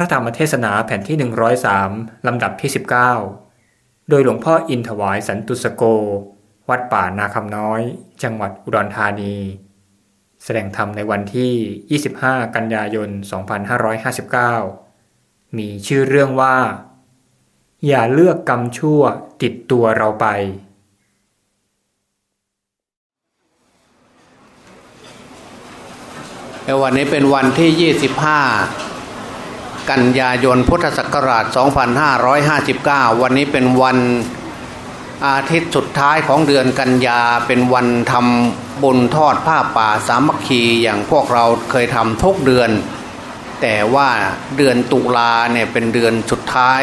ระธรรมเทศนาแผ่นที่ 103 ลำดับที่ 19 โดยหลวงพ่ออินถวายสันตุสโก วัดป่านาคำน้อย จังหวัดอุดรธานี แสดงธรรมในวันที่ 25 กันยายน 2559 มีชื่อเรื่องว่า อย่าเลือกกรรมชั่วติดตัวเราไป วันนี้เป็นวันที่ 25 กันยายนพุทธศักราช 2559 วันนี้เป็นวันอาทิตย์สุดท้ายของเดือนกันยาเป็นวันทำบุญทอดผ้าป่าสามัคคีอย่างพวกเราเคยทำทุกเดือน แต่ว่าเดือนตุลาเนี่ยเป็นเดือนสุดท้าย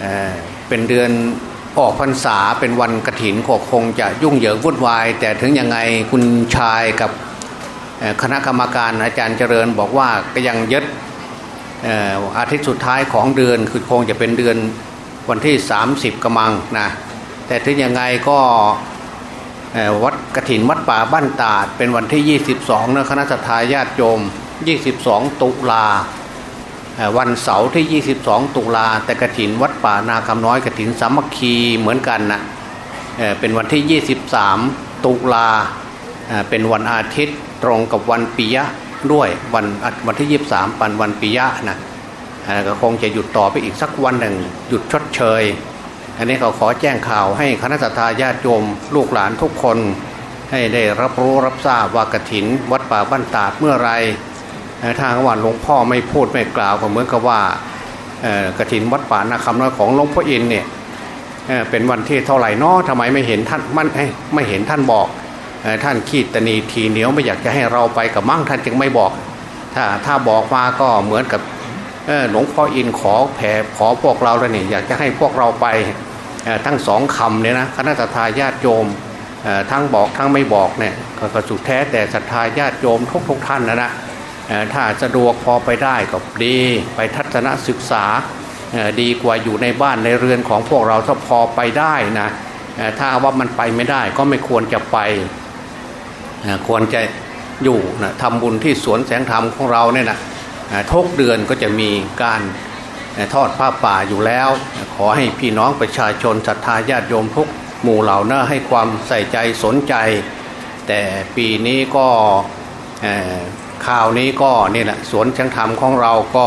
เเป็นเดือนออกพรรษาเป็นวันกระถินก็คงจะยุ่งเหยิงวุ่นวาย แต่ถึงยังไงคุณชายกับคณะกรรมการอาจารย์เจริญบอกว่าก็ยังยึด อาทิตย์สุดท้ายของเดือนคือคงจะเป็นเดือนวันที่ 30กำมังนะแต่ถึงยังไงก็วัดกระถินวัดป่าบ้านตาด เป็นวันที่ 22นะคณะสัตยาญาติโยม 22 ตุลาวันเสาร์ที่ 22 ตุลาแต่กระถินวัดป่านาคำน้อยกระถินสามัคคีเหมือนกันนะเป็นวันที่ 23 ตุลาเป็นวันอาทิตย์ตรงกับวันปิยะ ด้วยวันวันที่23ปันวันปิยะนะก็คงจะหยุดต่อไปอีกสักวันหนึ่ง หยุดชดเชย อันนี้เขาขอแจ้งข่าวให้คณะสัตยาญาติโยมลูกหลานทุกคน ให้ได้รับรู้รับทราบว่ากถิน วัดป่าบ้านตาดเมื่อไรทางว่าหลวงพ่อไม่พูดไม่กล่าวก็เหมือนกับว่ากถินวัดป่านาคำน้อยของหลวงพ่ออินเนี่ยเป็นวันที่เท่าไหร่นาะทำไมไม่เห็นท่านมันไม่เห็นท่านบอก ท่านขีดตนีทีเหนียวไม่อยากจะให้เราไปกับมั่งท่านจึงไม่บอก ถ้าถ้าบอกมาก็เหมือนกับหลวงพ่ออินขอแผ่ขอพวกเราแล้วนี่อยากจะให้พวกเราไปทั้งสองคำเนี่ยนะคณะทาญาติโยมทั้งบอกทั้งไม่บอกเนี่ยก็สุดแท้แต่ศรัทธาญาติโยมทุกทุกท่านนะนะถ้าสะดวกพอไปได้ก็ดีไปทัศนศึกษาดีกว่าอยู่ในบ้านในเรือนของพวกเราถ้าพอไปได้นะถ้าว่ามันไปไม่ได้ก็ไม่ควรจะไป ควรจะอยู่นะทำบุญที่สวนแสงธรรมของเราเนี่ยนะทุกเดือนก็จะมีการทอดผ้าป่าอยู่แล้ว ขอให้พี่น้องประชาชนศรัทธาญาติโยมทุกหมู่เหล่านะให้ความใส่ใจสนใจ แต่ปีนี้ก็ข่าวนี้ก็นี่แหละสวนแสงธรรมของเราก็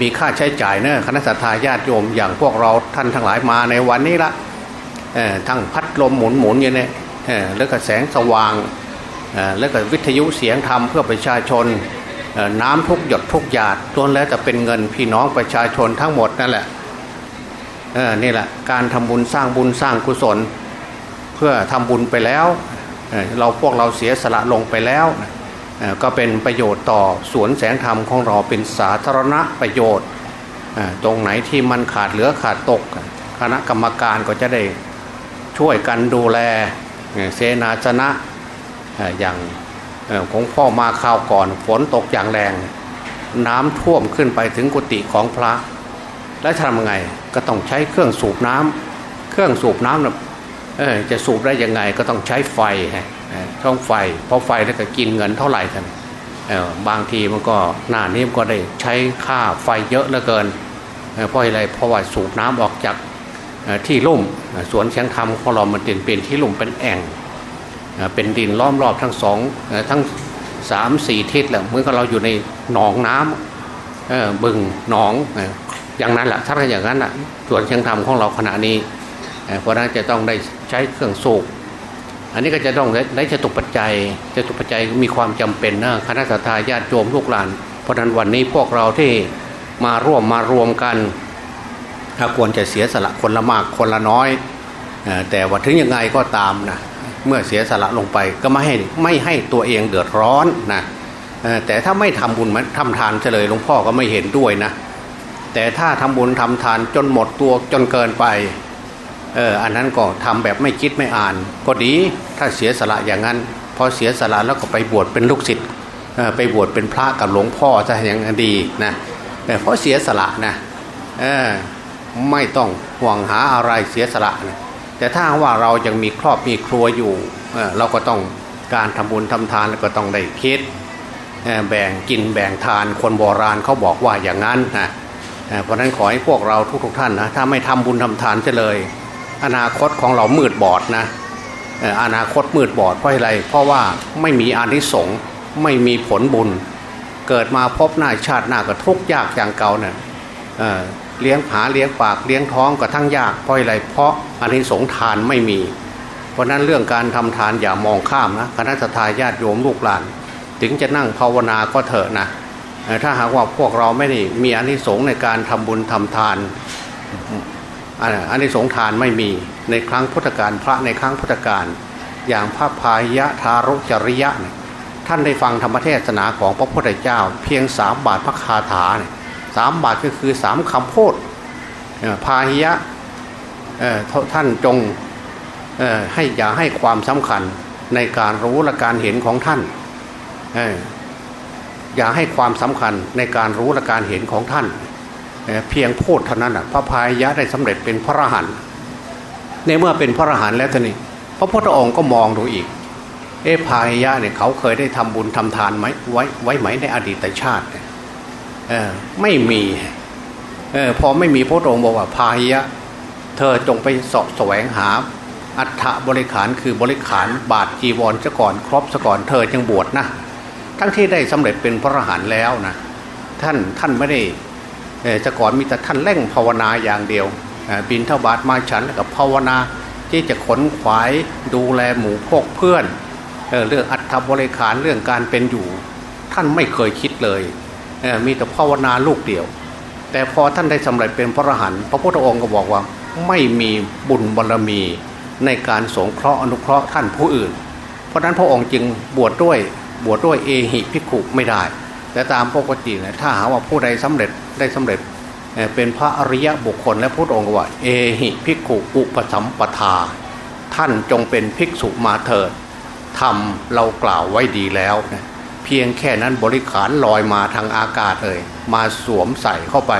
มีค่าใช้จ่ายเนะคณะสัตยาญาติโยมอย่างพวกเราท่านทั้งหลายมาในวันนี้ละทั้งพัดลมหมุนหมุนอย่างนี้แล้วก็แสงสว่าง แล้วก็วิทยุเสียงธรรมเพื่อประชาชนน้ำทุกหยดทุกหยาดล้วนแล้วจะเป็นเงินพี่น้องประชาชนทั้งหมดนั่นแหละนี่แหละการทำบุญสร้างบุญสร้างกุศล เพื่อทำบุญไปแล้วเราพวกเราเสียสละลงไปแล้ว ก็เป็นประโยชน์ต่อสวนแสงธรรมของเราเป็นสาธารณประโยชน์ ตรงไหนที่มันขาดเหลือขาดตก คณะกรรมการก็จะได้ช่วยกันดูแลเสนาชนะ อย่างของพ่อมาข่าวก่อนฝนตกอย่างแรง น้ำท่วมขึ้นไปถึงกุฏิของพระ แล้วทำไงก็ต้องใช้เครื่องสูบน้ำเครื่องสูบน้ำนะจะสูบได้ยังไงก็ต้องใช้ไฟช่องไฟ เพราะไฟแล้วก็กินเงินเท่าไหร่กันบางทีมันก็หน้านี้มันก็ได้ใช้ค่าไฟเยอะเหลือเกินเพราะอะไรเพราะว่าสูบน้ำออกจากที่ลุ่มสวนเชียงธรรมของเรามันเป็นเป็นที่ลุ่มเป็นแอ่ง เป็นดินล้อมรอบทั้งสองทั้งสามสี่ทิศแหละเหมือนกับเราอยู่ในหนองน้ำบึงหนองอย่างนั้นแหละถ้าอย่างนั้นแหะส่วนเชียงธรรมของเราขณะนี้ เพราะนั้นจะต้องได้ใช้เครื่องสูบอันนี้ก็จะต้องได้จะตุปัจจัยจะตุปัจจัยมีความจำเป็นนะคณะสัตยาญาติโยมลูกหลาน เพราะนั้นวันนี้พวกเราที่มาร่วมมารวมกันควรจะเสียสละคนละมากคนละน้อย แต่ว่าถึงยังไงก็ตามนะ เมื่อเสียสละลงไปก็ไม่ให้ไม่ให้ตัวเองเดือดร้อนนะแต่ถ้าไม่ทำบุญทำทานเฉลยหลวงพ่อก็ไม่เห็นด้วยนะ แต่ถ้าทำบุญทำทานจนหมดตัวจนเกินไปเอออันนั้นก็ทำแบบไม่คิดไม่อ่าน ก็ดีถ้าเสียสละอย่างนั้น พอเสียสละแล้วก็ไปบวชเป็นลูกศิษย์ไปบวชเป็นพระกับหลวงพ่อจะอย่างดีนะเพราะเสียสละนะไม่ต้องห่วงหาอะไรเสียสละนะ แต่ถ้าว่าเรายังมีครอบมีครัวอยู่เราก็ต้องการทำบุญทำทานแล้วก็ต้องได้คิดแบ่งกินแบ่งทานคนโบราณเขาบอกว่าอย่างนั้นนะเพราะฉะนั้นขอให้พวกเราทุกๆท่านนะถ้าไม่ทำบุญทำทานจะเลย อนาคตของเรามืดบอดนะอนาคตมืดบอดเพราะอะไร เพราะว่าไม่มีอานิสงส์ไม่มีผลบุญ เกิดมาพบหน้าชาติหน้าก็ทุกยากอย่างเก่าเนี่ย เลี้ยงผาเลี้ยงปากเลี้ยงท้องก็ทั้งยากเพราะอะไรเพราะอานิสงส์ทานไม่มี เพราะนั้นเรื่องการทำทานอย่ามองข้ามนะคณะทาญาติโยมลูกหลาน ถึงจะนั่งภาวนาก็เถอะนะเอ่ถ้าหากว่าพวกเราไม่ได้มีอานิสงส์ในการทำบุญทำทานอ่าอานิสงทานไม่มีในครั้งพุทธกาลพระในครั้งพุทธกาลอย่างพระพายะทารุจริยะ ท่านได้ฟังธรรมเทศนาของพระพุทธเจ้า เพียงสามบาทพระคาถาเนี่ย สามบาทก็คือสามคำพูดพาหิยะท่านจงให้อย่าให้ความสำคัญในการรู้และการเห็นของท่านอย่าให้ความสำคัญในการรู้และการเห็นของท่านเเพียงพูดเท่านั้นพระพายยะได้สำเร็จเป็นพระอรหันต์ในเมื่อเป็นพระอรหันต์แล้วท่านี้พระพุทธองค์ก็มองดูอีกเอะพายยะเนี่ยเขาเคยได้ทำบุญทำทานไหมไว้ไว้ไหมในอดีตชาติเนี่ย ไม่มีเออพอไม่มีพระองค์บอกว่าพายยะ เธอจงไปสาะแสวงหา อัฐบริขารคือบริขารบาทจีวรซะก่อนครบซะก่อนเธอจึงบวชนะทั้งที่ได้สำเร็จเป็นพระอรหันต์แล้วนะท่านท่านไม่ได้เออจะก่อนมีแต่ท่านเร่งภาวนาอย่างเดียวบินเท่าบาทมาฉันแล้วกับภาวนาที่จะขนขวายดูแลหมู่พวกเพื่อนเอเรื่องอัฐบริขารเรื่องการเป็นอยู่ ท่านไม่เคยคิดเลย มีแต่ภาวนาลูกเดียว แต่พอท่านได้สำเร็จเป็นพระอรหันต์พระพุทธองค์ก็บอกว่าไม่มีบุญบารรมีในการสงเคราะห์อนุเคราะห์ท่านผู้อื่น เพราะนั้นพระองค์จึงบวชดด้วยบวชดด้วยเอหิภิกขุไม่ได้ แต่ตามปกตินะถ้าหาว่าผู้ใดสำเร็จได้สำเร็จเป็นพระอริยะบุคคลและพระองค์ก็ว่า เอหิภิกขุอุปสัมปทา ท่านจงเป็นภิกษุมาเถิดทำเรากล่าวไว้ดีแล้วนะ พียงแค่นั้นบริขารลอยมาทางอากาศเลยมาสวมใส่เข้าไป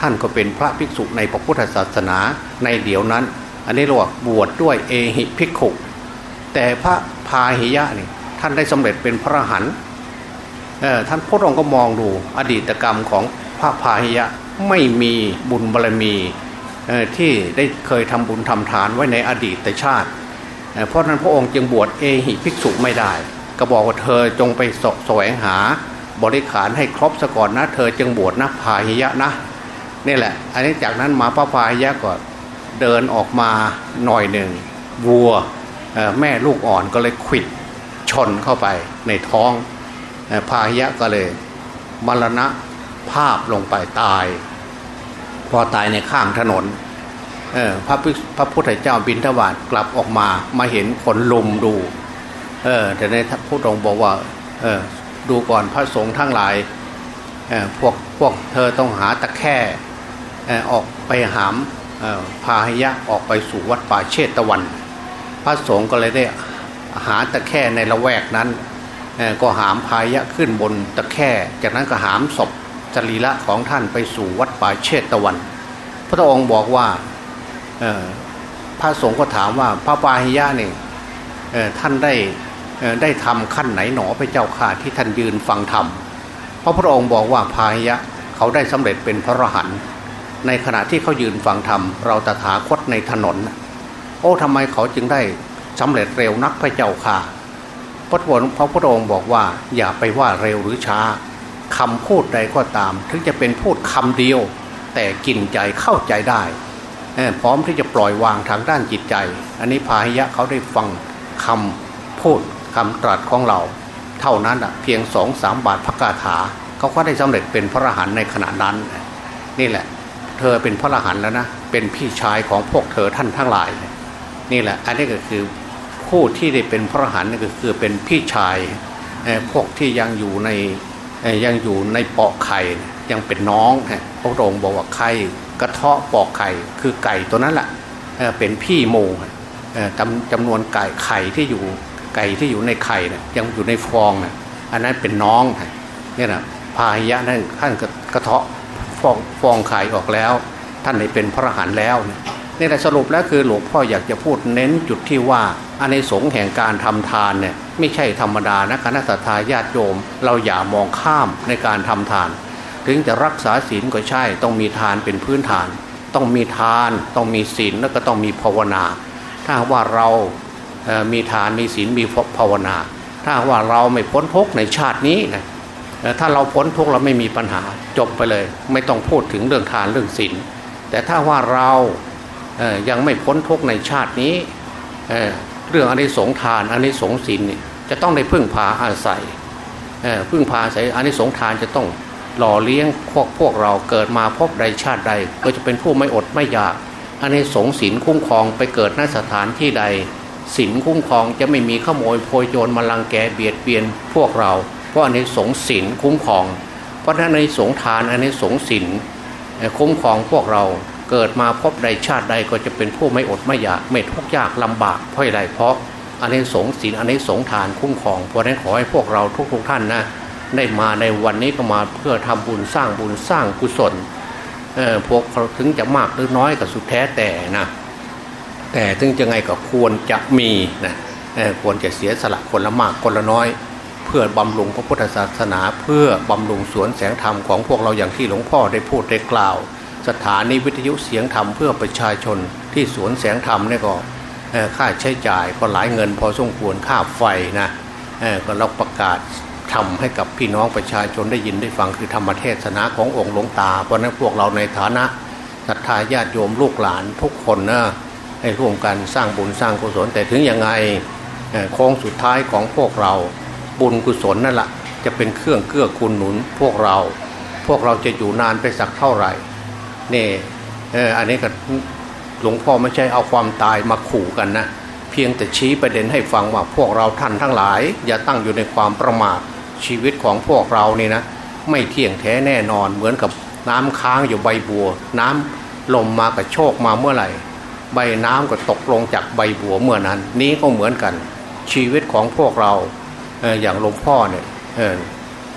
ท่านก็เป็นพระภิกษุในพระพุทธศาสนาในเดี๋ยวนั้น อันนี้เรียกว่าบวชดด้วยเอหิภิกขุแต่พระพาหิยะนี่ท่านได้สำเร็จเป็นพระหันท่านพระองค์ก็มองดูอดีตกรรมของพระพาหิยะไม่มีบุญบารมีที่ได้เคยทำบุญทำทานไว้ในอดีตชาติ เพราะฉะนั้นพระองค์จึงบวชเอหิภิกษุไม่ได้ ก็บอกว่าเธอจงไปสแสวงหาบริขารให้ครบซะก่อนนะ เธอจึงบวชนะพาหิยะนะนี่แหละ อันนี้จากนั้นมาพระพาหิยะก็เดินออกมาหน่อยหนึ่งวัวแม่ลูกอ่อนก็เลยขวิดชนเข้าไปในท้องพาหิยะก็เลยมรณะภาพลงไปตาย พอตายในข้างถนนพระพุทธพระพุทธเจ้าบินทบาทกลับออกมามาเห็นคนลุมดู เออแต่ในพระพุทธองค์บอกว่าเออดูก่อนพระสงฆ์ทั้งหลายเออพวกพวกเธอต้องหาตะแค่เออออกไปหามเออพาหิยะออกไปสู่วัดป่าเชตวัน พระสงฆ์ก็เลยได้หาตะแค่ในละแวกนั้นเออก็หามพาหิยะขึ้นบนตะแคร่จากนั้นก็หามศพจรีระของท่านไปสู่วัดป่าเชตวัน พระองค์บอกว่าเออพระสงฆ์ก็ถามว่าพระพาหิยะเนี่ยท่านได้ ได้ทำขั้นไหนหนอพระเจ้าข่าที่ท่านยืนฟังธรรมเพราะพระองค์บอกว่าพาหิยะเขาได้สำเร็จเป็นพระอรหันต์ในขณะที่เขายืนฟังธรรมเราตถาคตในถนน โอ้ทำไมเขาจึงได้สำเร็จเร็วนักพระเจ้าค่ะพระพุทธพระพุทธองค์บอกว่าอย่าไปว่าเร็วหรือช้าคำพูดใดก็ตาม ถึงจะเป็นพูดคำเดียว แต่กินใจเข้าใจได้พร้อมที่จะปล่อยวางทางด้านจิตใจ อันนี้พาหิยะเขาได้ฟังคำพูด คำตรัสของเรา เท่านั้นอะเพียงสองสามบาทพระกาถาเขาก็ได้สำเร็จเป็นพระอรหันต์ในขณะนั้น นี่แหละ เธอเป็นพระอรหันต์แล้วนะเป็นพี่ชายของพวกเธอท่านทั้งหลาย นี่แหละ อันนี้ก็คือผู้ที่ได้เป็นพระอรหันต์นี่ก็คือเป็นพี่ชายพวกที่ยังอยู่ในยังอยู่ในเปาะไข่ยังเป็นน้องพระองค์บอกว่าไข่กระเทาะปอกไข่คือไก่ตัวนั้นแหละเป็นพี่โมเอ่อจำจำนวนไก่ไข่ที่อยู่ ไก่ที่อยู่ในไข่เนี่ยยังอยู่ในฟองน่ะอันนั้นเป็นน้องฮะเนี่ยนะพาหิยะนั่นท่านกระเทาะฟองฟองไข่ออกแล้ว ท่านได้เป็นพระหันแล้วเนี่ยนี่แหละสรุปแล้วคือหลวงพ่ออยากจะพูดเน้นจุดที่ว่าอานิสงแห่งการทำทานเนี่ยไม่ใช่ธรรมดานะคณะสัตยาญาติโยม เราอย่ามองข้ามในการทำทาน ถึงจะรักษาศีลก็ใช่ ต้องมีทานเป็นพื้นฐาน ต้องมีทาน ต้องมีศีลแล้วก็ต้องมีภาวนา ถ้าว่าเรา มีทานมีศีลมีภาวนา ถ้าว่าเราไม่พ้นทุกข์ในชาตินี้นะถ้าเราพ้นทุกข์เราไม่มีปัญหาจบไปเลย ไม่ต้องพูดถึงเรื่องทานเรื่องศีลแต่ถ้าว่าเรายังไม่พ้นทุกข์ในชาตินี้เเรื่องอนนี้สงทานอนนี้สงศีลนี่จะต้องได้พึ่งพาอาศัยพึ่งพาอาศัยอนนี้สงทานจะต้องหล่อเลี้ยงพวกพวกเราเกิดมาพบใดชาติใด ก็จะเป็นผู้ไม่อดไม่อยากอันนี้สงส์ศีลคุ้มครองไปเกิดณสถานที่ใด ศีลคุ้มครองจะไม่มีขโมยโพยโจรมาลังแกเบียดเบียนพวกเรา เพราะอันนี้สงส์ศีลคุ้มครอง เพราะฉะนั้นในสงทานอันนี้สงส์ศีลคุ้มครองพวกเราเกิดมาพบใดชาติใดก็จะเป็นผู้ไม่อดไม่อยากไม่ทุกข์ยากลำบากเพราะอะไรเพราะอันนี้สงส์ศีลอันนี้สงทานคุ้มครองเพราะนั้นขอให้พวกเราทุกๆท่านนะได้มาในวันนี้ก็มาเพื่อทำบุญสร้างบุญสร้างกุศลเออพวกเขาถึงจะมากหรือน้อยก็สุดแท้แต่นะ แต่ถึงจะไงก็ควรจะมีนะควรจะเสียสละคนละมากคนละน้อย เพื่อบำรุงพระพุทธศาสนา เพื่อบำรุงสวนแสงธรรมของพวกเราอย่างที่หลวงพ่อได้พูดได้กล่าว สถานีวิทยุเสียงธรรมเพื่อประชาชนที่สวนแสงธรรมนี่ก็ค่าใช้จ่ายก็หลายเงินพอสมควรค่าไฟนะเออก็เราประกาศทำให้กับพี่น้องประชาชนได้ยินได้ฟังคือธรรมเทศนาขององค์หลวงตา เพราะนั้นพวกเราในฐานะศรัทธาญาติโยมลูกหลานทุกคนนะ ให้ร่วมกันสร้างบุญสร้างกุศล แต่ถึงยังไงเอ่อโค้งสุดท้ายของพวกเราบุญกุศลนั่นแหละจะเป็นเครื่องเกื้อกูลหนุนพวกเรา พวกเราจะอยู่นานไปสักเท่าไหร่นี่อันนี้ก็หลวงพ่อไม่ใช่เอาความตายมาขู่กันนะเพียงแต่ชี้ประเด็นให้ฟังว่าพวกเราท่านทั้งหลาย อย่าตั้งอยู่ในความประมาทชีวิตของพวกเรานี่นะไม่เที่ยงแท้แน่นอนเหมือนกับน้ำค้างอยู่ใบบัว น้ำลมมากับโชกมาเมื่อไหร่ ใบน้ำก็ตกลงจากใบบัวเมื่อนั้น นี้ก็เหมือนกันชีวิตของพวกเราอย่างหลวงพ่อเนี่ยออ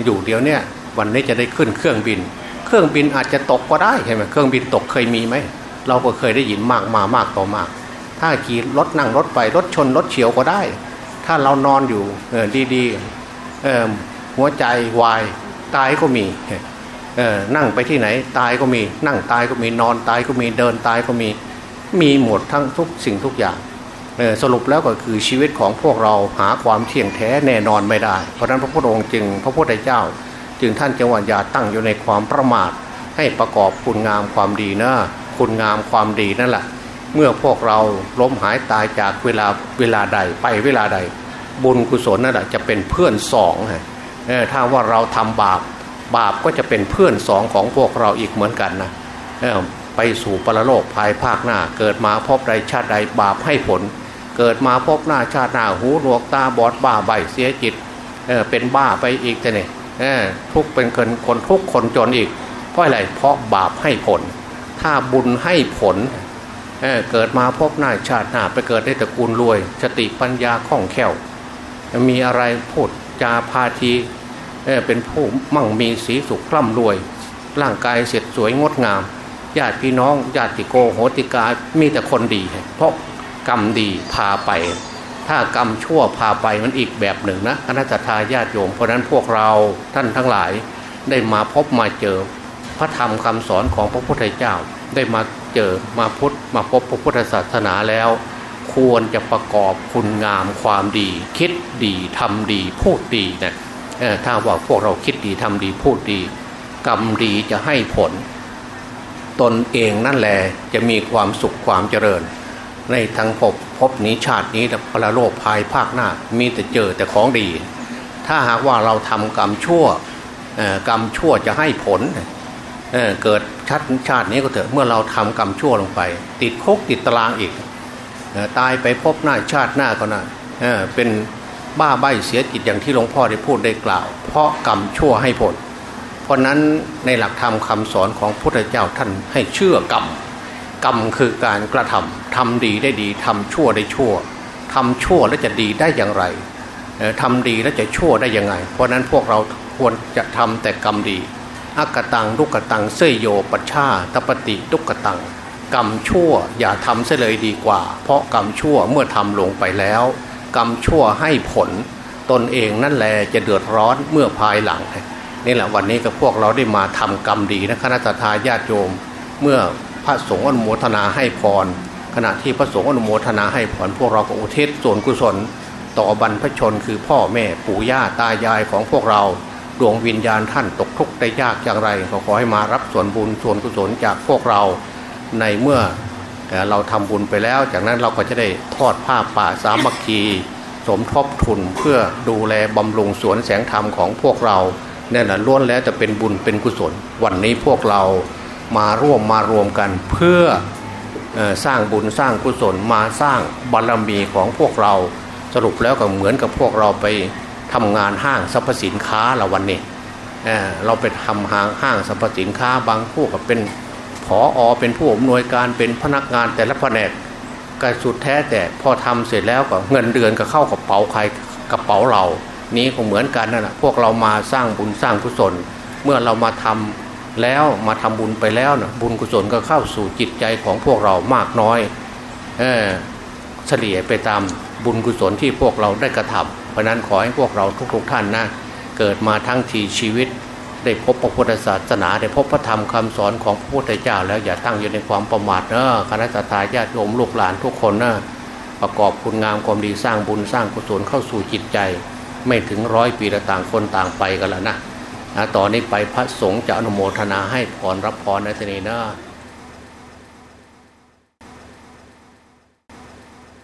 อยู่เดียวเนี่ยวันนี้จะได้ขึ้นเครื่องบิน เครื่องบินอาจจะตกก็ได้ใช่ไหมเครื่องบินตกเคยมีไหมเราก็เคยได้ยินมากมามากต่อมาก ถ้าขี่รถนั่งรถไปรถชนรถเฉียวก็ได้ ถ้าเรานอนอยู่เออดีๆเออหัวใจวายตายก็มีเออนั่งไปที่ไหนตายก็มี นั่งตายก็มีนอนตายก็มีเดินตายก็มี มีหมดทั้งทุกสิ่งทุกอย่างเสรุปแล้วก็คือชีวิตของพวกเราหาความเที่ยงแท้แน่นอนไม่ได้ เพราะนั้นพระพุทธองค์จึงพระพุทธเจ้า จึงท่านจังหวัดยาตั้งอยู่ในความประมาท ให้ประกอบคุณงามความดีนะคุณงามความดีนั่นแหละเมื่อพวกเราล้มหายตายจากเวลาเวลาใดไปเวลาใด บุญกุศลนั่นแหละจะเป็นเพื่อนสองฮะถ้าว่าเราทำบาปบาปก็จะเป็นเพื่อนสองของพวกเราอีกเหมือนกันนะเออ ไปสู่ปรโลกภายภาคหน้า เกิดมาพบใดชาติใดบาปให้ผล เกิดมาพบหน้าชาติหน้าหูหนวกตาบอดบ้าใบเสียจิตเออเป็นบ้าไปอีกแต่เนี่ยเออทุกเป็นคนคนทุกคนจนอีก เพราะอะไรเพราะบาปให้ผล ถ้าบุญให้ผลเออเกิดมาพบหน้าชาติหน้าไปเกิดในตระกูลรวยสติปัญญาคล่องแคล่วมีอะไรพูดจาพาทีเออเป็นผู้มั่งมีสีสุขร่ำรวย ร่างกายเสร็จสวยงดงาม ญาติพี่น้องญาติโกโหติกามีแต่คนดี เพราะกรรมดีพาไป ถ้ากรรมชั่วพาไปมันอีกแบบหนึ่งนะคณะทาญาติโยมเพราะนั้นพวกเราท่านทั้งหลายได้มาพบมาเจอ พระธรรมคำสอนของพระพุทธเจ้า ได้มาเจอมาพุทธมาพบพระพุทธศาสนาแล้ว ควรจะประกอบคุณงามความดี คิดดีทำดีพูดดีนะเอ่อถ้าว่าพวกเราคิดดีทำดีพูดดี กรรมดีจะให้ผล ตนเองนั่นแหละจะมีความสุขความเจริญ ในทั้งภพภพนี้ชาตินี้และพระโลกภายภาคหน้ามีแต่เจอแต่ของดี ถ้าหากว่าเราทำกรรมชั่วกรรมชั่วจะให้ผลเเกิดชาติชาตินี้ก็เถอะเมื่อเราทำกรรมชั่วลงไป ติดคุกติดตารางอีกอตายไปพบหน้าชาติหน้าก็นะเออเป็นบ้าใบเสียจิตอย่างที่หลวงพ่อได้พูดได้กล่าว เพราะกรรมชั่วให้ผล เพราะนั้นในหลักธรรมคำสอนของพระพุทธเจ้าท่านให้เชื่อกรรมกรรมคือการกระทำทำดีได้ดีทำชั่วได้ชั่วทำชั่วแล้วจะดีได้อย่างไรทำดีแล้วจะชั่วได้ยังไง เพราะนั้นพวกเราควรจะทำแต่กรรมดีอักตังลุกกตังเสยโยปัชชาตปฏิทุกกตังกรรมชั่วอย่าทำเสียเลยดีกว่า เพราะกรรมชั่วเมื่อทำลงไปแล้ว กรรมชั่วให้ผล ตนเองนั่นแหละจะเดือดร้อนเมื่อภายหลัง นี่แหละวันนี้ก็พวกเราได้มาทำกรรมดีนะคณะทาญาติโยม เมื่อพระสงฆ์อนุโมทนาให้พร ขณะที่พระสงฆ์อนุโมทนาให้พรพวกเราก็อุทิศส่วนกุศล ต่อบรรพชนคือพ่อแม่ปู่ย่าตายายของพวกเราดวงวิญญาณท่านตกทุกข์ได้ยากอย่างไรก็ขอให้มารับส่วนบุญส่วนกุศลจากพวกเราในเมื่อเราทำบุญไปแล้ว จากนั้นเราก็จะได้ทอดผ้าป่าสามัคคี สมทบทุนเพื่อดูแลบำรุงสวนแสงธรรมของพวกเรา นี่ยแหละล้วนแล้วจะเป็นบุญเป็นกุศล วันนี้พวกเรามาร่วมมารวมกันเพื่ออสร้างบุญสร้างกุศลมาสร้างบารมีของพวกเราสรุปแล้วก็เหมือนกับพวกเราไปทำงานห้างสรรพสินค้าละวันนี้เเราไปทำห้างห้างสรรพสินค้าบางพวกก็เป็นผออเป็นผู้อำนวยการเป็นพนักงานแต่ละแผนกก็สุดแท้แต่พอทำเสร็จแล้วก็เงินเดือนก็เข้ากระเป๋าใครกระเป๋าเรา นี้ก็เหมือนกันนั่นแหะพวกเรามาสร้างบุญสร้างกุศล เมื่อเรามาทำแล้วมาทำบุญไปแล้วนะบุญกุศลก็เข้าสู่จิตใจของพวกเรามากน้อยเออเฉลี่ยไปตามบุญกุศลที่พวกเราได้กระทำเพราะนั้นขอให้พวกเราทุกๆท่านนะเกิดมาทั้งทีชีวิต ได้พบพระพุทธศาสนา ได้พบพระธรรมคำสอนของพระพุทธเจ้า แล้วอย่าตั้งอยู่ในความประมาทเนอะคณะทาญาติโยมลูกหลานทุกคนนะประกอบคุณงามความดีสร้างบุญสร้างกุศลเข้าสู่จิตใจ ไม่ถึงร้อยปีละต่างคนต่างไปกันแล้วนะนะต่อนนี้ไปพระสงฆ์จะอนุโมทนาให้พรรับพรในทีนี้นะ